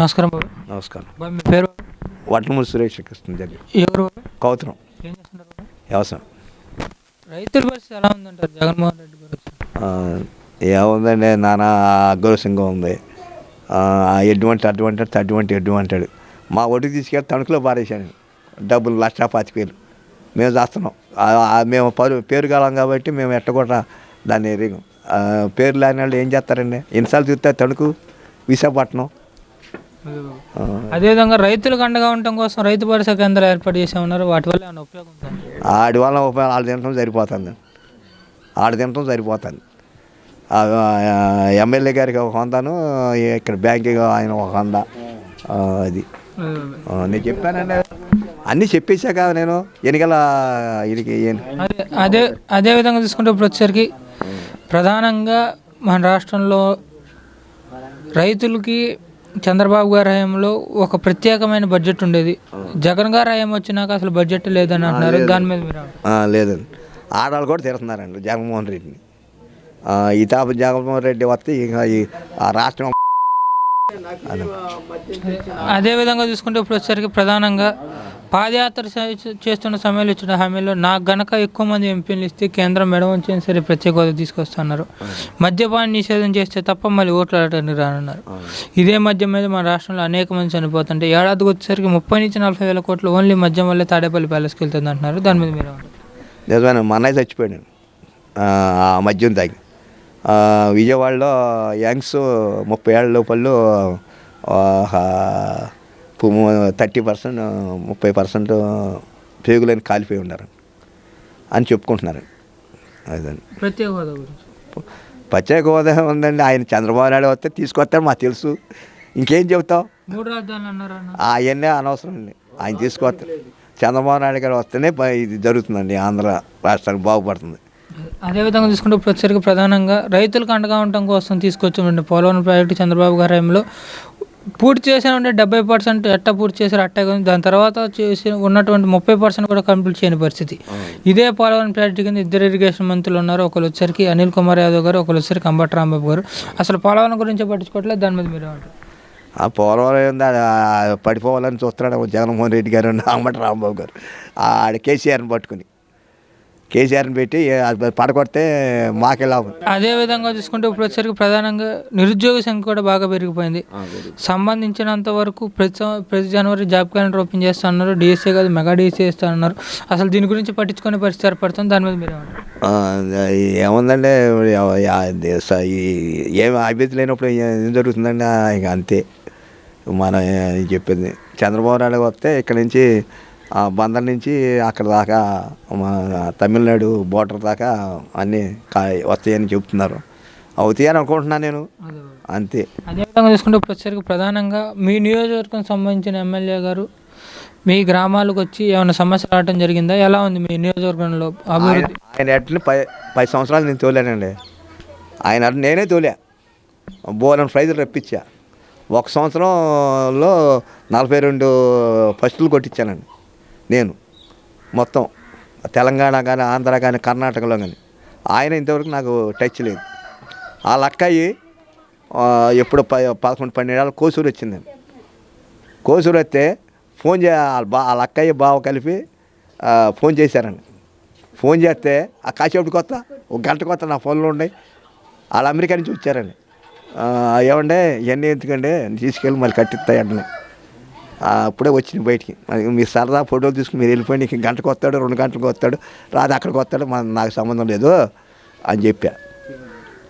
నమస్కారం బాబు. నమస్కారం. బాబు మీ పేరు? వడ్లమూడి సురేష్ కృష్ణ దగ్గర. ఎవరు? కౌతరం. ఏం చేస్తున్నారు బాబు? వ్యవసాయం. రైతుల పరిస్థితి ఎలా ఉందంటారు? జగన్మోహన్ రెడ్డి గురించి ఆ, ఏముందండి నానా అగ్రసింగం ఉంది. ఆ, ఎటువంటి అటువంటి అంటే అటువంటి ఎడ్డు అంటాడు మా ఒడికి తీసుకెళ్ళి తణుకులో పారేశాను. డబ్బులు లక్ష పాతిక వేలు. మేము చేస్తున్నాం ఆ, ఆ, మేము పరు పేరు కాలం కాబట్టి మేము ఎట్ట కూడా దాన్ని ఎరిగాం పేరు లేని వాళ్ళు ఏం చేస్తారండి? ఎన్నిసార్లు చూస్తే తణుకు విశాఖపట్నం అదేవిధంగా రైతులకు అండగా ఉండటం కోసం రైతు భరోసా కేంద్రాలు ఏర్పాటు చేసి ఉన్నారు. వాటి వల్ల ఏమైనా ఉపయోగం ఉందా? ఆడి వల్ల ఉపయోగం ఆడు తినటం సరిపోతుంది. ఆడు తినటం సరిపోతుంది. ఆ, ఆ, ఎమ్మెల్యే గారికి ఒక వందను ఇక్కడ బ్యాంకింగ్ ఆయన ఒక వంద ఆ, అది. ఆ, నేను చెప్పానండి. అన్నీ చెప్పేశాక నేను. ఎన్నికల ఇది అదే అదే అదే విధంగా తీసుకుంటే ఇప్పుడు వచ్చేసరికి ప్రధానంగా మన రాష్ట్రంలో రైతులకి చంద్రబాబు గారి హయాంలో ఒక ప్రత్యేకమైన బడ్జెట్ ఉండేది జగన్ గారి హయాం వచ్చినాక అసలు బడ్జెట్ లేదని అంటున్నారు దాని మీద మీరు? లేదండి ఆడవాళ్ళు కూడా తిడుతున్నారండి జగన్మోహన్ రెడ్డిని ఈ తాప జగన్మోహన్ రెడ్డి వస్తే ఇంకా ఈ ఆ రాష్ట్రం. అదే విధంగా చూసుకుంటే ఇప్పుడు వచ్చేసరికి ప్రధానంగా పాదయాత్ర చేస్తున్న సమయంలో ఇచ్చిన హామీలో నాకు గనక ఎక్కువ మంది ఎంపీలు ఇస్తే కేంద్రం మెడ ఉంచిన సరే ప్రత్యేక హోదా తీసుకొస్తున్నారు. మద్యపాన నిషేధం చేస్తే తప్ప మళ్ళీ ఓట్లు ఆడటానికి రానున్నారు. ఇదే మద్యం మీద మన రాష్ట్రంలో అనేక మంది చనిపోతుంటే ఏడాదికి వచ్చేసరికి ముప్పై నుంచి నలభై వేల కోట్లు ఓన్లీ మద్యం వల్లే తాడేపల్లి ప్యాలెస్కి వెళ్తుంది అంటున్నారు. దాని మీద మీరు? నిజమైన మా అన్నయ్య చచ్చిపోయాడు మద్యం తాగి. విజయవాడలో యంగ్స్ ముప్పై ఏళ్ళ లోపల థర్టీ పర్సెంట్ ముప్పై పర్సెంట్ పేగులని కాలిపోయి ఉన్నారు అని చెప్పుకుంటున్నారు. అదండి ప్రత్యేక హోదా గురించి. ప్రత్యేక హోదా ఉందండి. ఆయన చంద్రబాబు నాయుడు వస్తే తీసుకొస్తాడు మాకు తెలుసు. ఇంకేం చెబుతావు? మూడు రాజధానులు అన్నారు అన్న. అవన్నీ అనవసరం అండి. ఆయన తీసుకొస్తారు చంద్రబాబు నాయుడు గారు వస్తేనే ఇది జరుగుతుందండి. ఆంధ్ర రాష్ట్రానికి బాగుపడుతుంది. అదే విధంగా చూసుకుంటే ఇప్పుడు వచ్చరికి ప్రధానంగా రైతులకు అండగా ఉండటం కోసం తీసుకొచ్చిన పోలవరం ప్రాజెక్టు చంద్రబాబు గారి హయాంలో పూర్తి చేసిన ఉంటే డెబ్బై పర్సెంట్ ఎట్టా పూర్తి చేశారు అట్టే ఉంది దాని తర్వాత చేసి ఉన్నటువంటి ముప్పై పర్సెంట్ కూడా కంప్లీట్ చేయని పరిస్థితి. ఇదే పోలవరం ప్రాజెక్టు కింద ఇద్దరు ఇరిగేషన్ మంత్రులు ఉన్నారు. ఒకరు వచ్చరికి అనిల్ కుమార్ యాదవ్ గారు ఒకరు వచ్చరికి అంబటి రాంబాబు గారు. అసలు పోలవరం గురించి పట్టించుకోవట్లేదు. దాని మీద మీరు ఏమంటారు? ఆ పోలవరం పడిపోవాలని చూస్తున్నాడు జగన్మోహన్ రెడ్డి గారు అంబటి రాంబాబు గారు. ఆడ కేసీఆర్ని పట్టుకుని. కేసీఆర్ని పెట్టి పడగొడితే మాకే లాభం. అదే విధంగా చూసుకుంటే ఇప్పుడు వచ్చరికి ప్రధానంగా నిరుద్యోగ సంఖ్య కూడా బాగా పెరిగిపోయింది. సంబంధించినంత వరకు ప్రతి ప్రతి జనవరి జాబ్ క్యాలెండర్ ఓపెన్ చేస్తా అన్నారు డిఎస్సీ కాదు మెగా డిఎస్సీ ఇస్తా అన్నారు అసలు దీని గురించి పట్టించుకునే పరిస్థితి ఏర్పడుతుంది దాని మీద మీరు ఏమంటారు ఆ, ఏముందండి ఎవ- యా- దే- స- ఈ- ఏం అభివృద్ధి లేనప్పుడు ఏం జరుగుతుందండి? అంతే. మనం చెప్పింది. చంద్రబాబు నాయుడు వస్తే ఇక్కడ నుంచి ఆ, బందర్ నుంచి అక్కడ దాకా మన తమిళనాడు బోర్డర్ దాకా అన్నీ కా వస్తాయని చెప్తున్నారు. అవుతాయని అనుకుంటున్నాను నేను. అంతే. అదే విధంగా చూసుకుంటే ఇప్పుడు వచ్చరికి ప్రధానంగా మీ నియోజకవర్గం సంబంధించిన ఎమ్మెల్యే గారు మీ గ్రామాలకు వచ్చి ఏమైనా సమస్య రావడం జరిగిందా? ఎలా ఉంది మీ నియోజకవర్గంలో అభివృద్ధి? ఆయన ఎట్లని పది పది సంవత్సరాలు నేను తోలానండి. ఆయన నేనే తోలా. బోలని ప్రైజులు రప్పించా. ఒక సంవత్సరంలో నలభై రెండు ఫస్టులు కొట్టించానండి. నేను మొత్తం తెలంగాణ కానీ ఆంధ్ర కానీ కర్ణాటకలో కానీ ఆయన ఇంతవరకు నాకు టచ్ లేదు. ఆ అక్కయ్యి ఎప్పుడు ప పదకొండు పన్నెండేళ్ళ కోసూరు వచ్చిందండి కోసూరు వస్తే ఫోన్ చే వాళ్ళ బా వాళ్ళ అక్కయ్య బావ కలిపి ఫోన్ చేశారండి. ఫోన్ చేస్తే ఆ కాసేపటి కొత్త ఒక గంట కొత్త నా ఫోన్లో ఉన్నాయి. వాళ్ళు అమెరికా నుంచి వచ్చారండి. ఏమండే ఇవన్నీ ఎందుకండి తీసుకెళ్ళి మళ్ళీ కట్టిస్తాయండి అప్పుడే వచ్చింది బయటికి. మీరు సరదా ఫోటోలు తీసుకుని మీరు వెళ్ళిపోయి ఇంక గంటకు వస్తాడు రెండు గంటలకు వస్తాడు రాదు అక్కడికి వస్తాడు మన నాకు సంబంధం లేదు అని చెప్పా.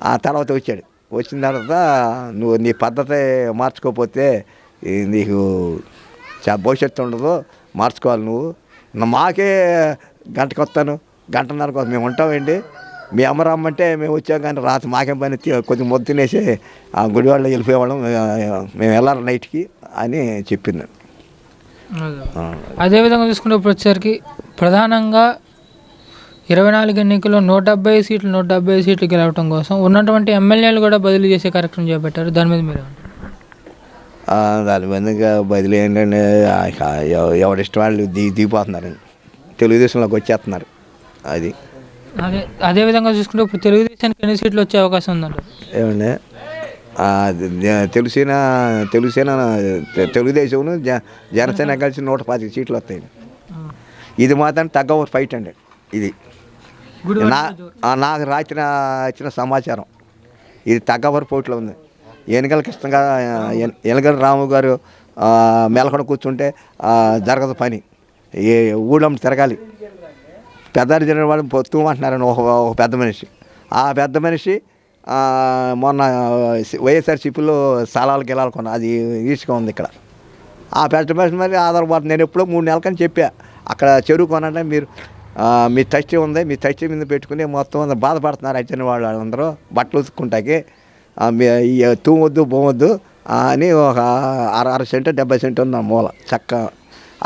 ఆ తర్వాత వచ్చాడు. వచ్చిన తర్వాత నువ్వు నీ పద్ధతి మార్చుకోకపోతే నీకు చా భవిష్యత్తు ఉండదు మార్చుకోవాలి నువ్వు. మాకే గంటకు వస్తాను గంటన్నరకు మేము ఉంటామండి. మీ అమ్మ రమ్మంటే మేము వచ్చాం కానీ రాత్రి మాకేం పని కొద్దిగా మొద్దు తినేసి ఆ గుడివాడలో వెళ్ళిపోయేవాళ్ళం మేము వెళ్ళాలి నైట్కి అని చెప్పింది. ఆ, అదే విధంగా చూసుకుంటే ఇప్పుడు వచ్చేసరికి ప్రధానంగా ఇరవై నాలుగు ఎన్నికల్లో నూట డెబ్బై సీట్లు నూట డెబ్బై సీట్లు గెలవడం కోసం ఉన్నటువంటి ఎమ్మెల్యేలు కూడా బదిలీ చేసే కార్యక్రమం చేపట్టారు. దాని మీద మీరు దాని మీద బదిలీ ఏంటంటే ఎవరిష్టం వాళ్ళు దిగి దిగిపోతున్నారండి తెలుగుదేశంలోకి వచ్చేస్తున్నారు. అది. అదే అదే విధంగా చూసుకుంటే ఇప్పుడు తెలుగుదేశానికి ఎన్ని సీట్లు వచ్చే అవకాశం ఉందంటారు? ఏమండి? ఆ, జ- తెలుగుసేన తెలుగుసేన తె- తెలుగుదేశం జనసేన కలిసి నూట పాతిక సీట్లు వస్తాయి. ఇది మాత్రం తగ్గ ఫైట్ అండి ఇది. నా నాకు రాత్రి ఇచ్చిన సమాచారం. ఇది తగ్గవరి పోటీలో ఉంది. ఎన్నికల కృష్ణగా ఎనగల రాము గారు ఆ, మెలకొని కూర్చుంటే జరగదు పని. ఏ ఊళ్ళో తిరగాలి. పెద్దారి జరిగిన వాళ్ళు పొత్తు అంటున్నారని ఒక ఒక పెద్ద మనిషి. ఆ పెద్ద మనిషి మొన్న వైఎస్ఆర్సీపీలో స్థలాలు గిలాలు కొన్న అది ఈస్ట్గా ఉంది ఇక్కడ. ఆ పెద్ద మనిషి మరి ఆధారపడుతుంది నేను ఎప్పుడో మూడు నెలల కానీ చెప్పా అక్కడ చెరువు కొనంటే మీరు మీ టచ్ ఉంది మీ టచ్ మీద పెట్టుకుని మొత్తం అంతా బాధపడుతున్నారు అయితే వాళ్ళు వాళ్ళందరూ బట్టలు ఉతుక్కుంటాకి తూమొద్దు బొమ్మొద్దు అని ఒక అర అర సెంటు డెబ్బై సెంటు ఉంది మూల చక్క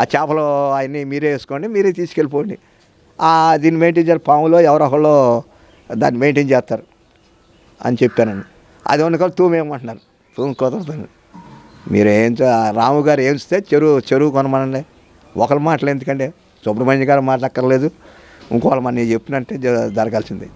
ఆ చేపలు అవన్నీ మీరే వేసుకోండి మీరే తీసుకెళ్ళిపోండి. దీన్ని మెయింటైన్ చేయాలి పాములో ఎవరో ఒకళ్ళు దాన్ని మెయింటైన్ చేస్తారు. అని చెప్పానండి. అది వండుకొని తూమేయమంటున్నారు తూము కుదరదండి. మీరు ఏం చే- రాము గారు ఏం చెరువు చెరువు కొనమనండి. ఒకరి మాటలు ఎందుకండి సుబ్రహ్మణ్య గారు మాట్లాడక్కర్లేదు. ఇంకోళ్ళ మన నేను చెప్పినట్టే జరగాల్సిందే.